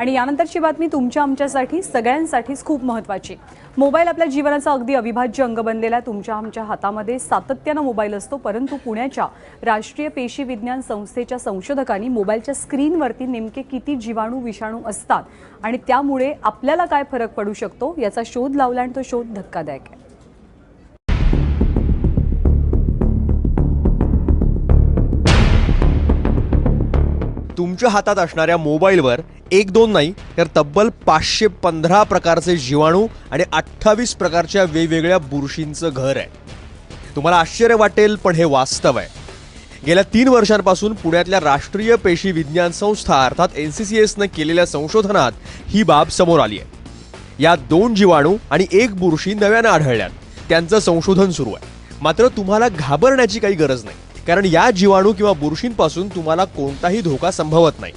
आणि यानंतरची बातमी तुमच्या आमच्यासाठी सगळ्यांसाठीच खूप महत्त्वाची मोबाईल आपल्या जीवनाचा अगदी अविभाज्य अंग बनलेला आहे. तुमच्या आमच्या हातामध्ये सातत्यानं मोबाईल असतो परंतु पुण्याच्या राष्ट्रीय पेशी विज्ञान संस्थेच्या संशोधकांनी मोबाईलच्या स्क्रीनवरती नेमके किती जीवाणू विषाणू असतात आणि त्यामुळे आपल्याला काय फरक पडू शकतो याचा शोध लावला आणि तो शोध धक्कादायक आहे तुमच्या हातात असणाऱ्या मोबाईलवर एक दोन नाही तर तब्बल पाचशे पंधरा प्रकारचे जीवाणू आणि अठ्ठावीस प्रकारच्या वेगवेगळ्या बुरशींचं घर आहे. तुम्हाला आश्चर्य वाटेल पण हे वास्तव आहे. गेल्या तीन वर्षांपासून पुण्यातल्या राष्ट्रीय पेशी विज्ञान संस्था अर्थात एन सी सी एसनं केलेल्या संशोधनात ही बाब समोर आली आहे. या दोन जीवाणू आणि एक बुरशी नव्यानं आढळल्यात. त्यांचं संशोधन सुरू आहे. मात्र तुम्हाला घाबरण्याची काही गरज नाही. कारण या जीवाणू किंवा बुरशींपासून तुम्हाला कोणताही धोका संभवत नाही.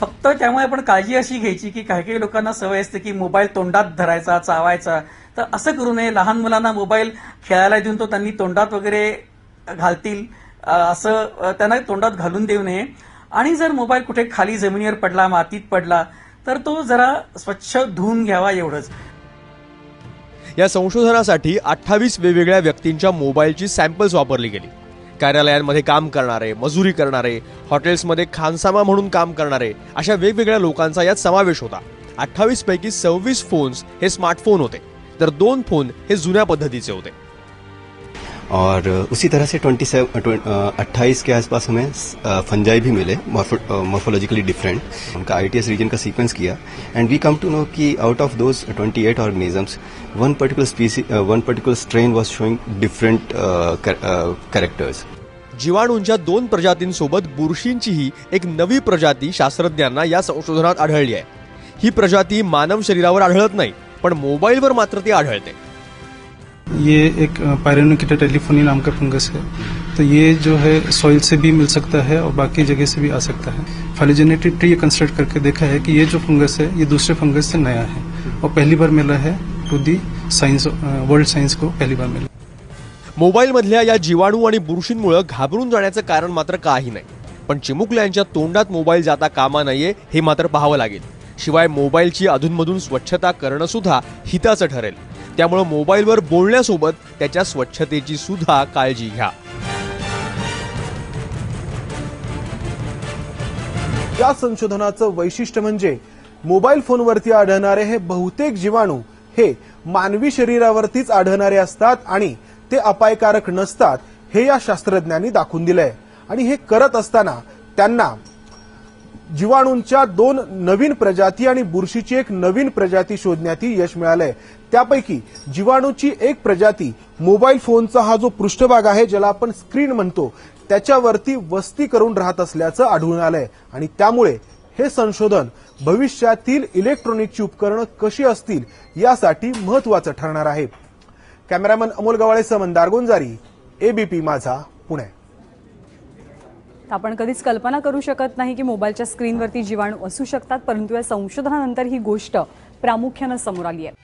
फक्त त्यामुळे आपण काळजी अशी घ्यायची की काही काही लोकांना सवय असते की मोबाईल तोंडात धरायचा चावायचा. तर असं करू नये. लहान मुलांना मोबाईल खेळायला देऊन तो त्यांनी तोंडात वगैरे घालतील. असं त्यांना तोंडात घालून देऊ नये. आणि जर मोबाईल कुठे खाली जमिनीवर पडला मातीत पडला तर तो जरा स्वच्छ धुवून घ्यावा एवढंच. या संशोधनासाठी अठ्ठावीस वेगवेगळ्या व्यक्तींच्या मोबाईलची सॅम्पल्स वापरली गेली. कार्यालयांमध्ये काम करणारे मजुरी करणारे हॉटेल्समध्ये खानसामा म्हणून काम करणारे अशा वेगवेगळ्या लोकांचा यात समावेश होता. अठ्ठावीस पैकी सव्वीस फोन्स हे स्मार्टफोन होते. तर दोन फोन हे जुन्या पद्धतीचे होते. और उसी तरह से ट्वेंटी अट्ठाईस के आसपास हमें फंजाई भी मिले मॉर्फोलॉजिकली डिफरेंट। उनका आईटीएस रीजन का sequence KIA. And we come to know कि out of those twenty eight organisms one particular species one particular strain was showing different characters जीवाणूंच्या दोन प्रजातींसोबत बुरशींचीही एक नवी प्रजाती शास्त्रज्ञांना या संशोधनात आढळली आहे. ही प्रजाती मानव शरीरावर आढळत नाही, पण मोबाईलवर मात्र ती आढळते. ये एक पायरेनोकिटा टेलीफोनी नाम का फंगस है। तो ये जो है सॉइल से भी मिल सकता है और बाकी जगह से भी आ सकता है। फाइलोजेनेटिक ट्री कंस्ट्रक्ट करके देखा है कि ये जो फंगस है ये दूसरे फंगस से नया है। और पहली बार मिला है to the science world science को पहली बार मिला। मोबाईलमधल्या या जीवाणू आणि बुरशींमुळे घाबरून जाण्याचं कारण मात्र काही नाही. पण चिमुकल्यांच्या तोंडात मोबाईल जाता कामा नये हे मात्र पाहावं लागेल. शिवाय मोबाईलची अधूनमधून स्वच्छता करणं सुद्धा हिताचं ठरेल. त्यामुळे मोबाईलवर बोलण्यासोबत त्याच्या स्वच्छतेची सुद्धा काळजी घ्या. या संशोधनाचं वैशिष्ट्य म्हणजे मोबाईल फोनवरती आढळणारे हे बहुतेक जीवाणू हे मानवी शरीरावरतीच आढळणारे असतात आणि ते अपायकारक नसतात हे या शास्त्रज्ञांनी दाखवून दिलंय. आणि हे करत असताना त्यांना जीवाणूंच्या दोन नवीन प्रजाती आणि बुरशीची एक नवीन प्रजाती शोधण्यातही यश मिळालंय. त्यापैकी जीवाणूची एक प्रजाती मोबाईल फोनचा हा जो पृष्ठभाग आहे ज्याला आपण स्क्रीन म्हणतो त्याच्यावरती वस्ती करून राहत असल्याचं आढळून आलंय. आणि त्यामुळे हे संशोधन भविष्यातील इलेक्ट्रॉनिकची उपकरणं कशी असतील यासाठी महत्वाचं ठरणार आहे. कॅमेरामन अमोल गवाळेसह मंदार गोंजारी एबीपी माझा पुणे. आपण कधीच कल्पना करू शकत नाही की मोबाईलच्या स्क्रीनवरती जीवाणू असू शकतात परंतु या संशोधनानंतर ही गोष्ट प्रामुख्यानं समोर आली आहे.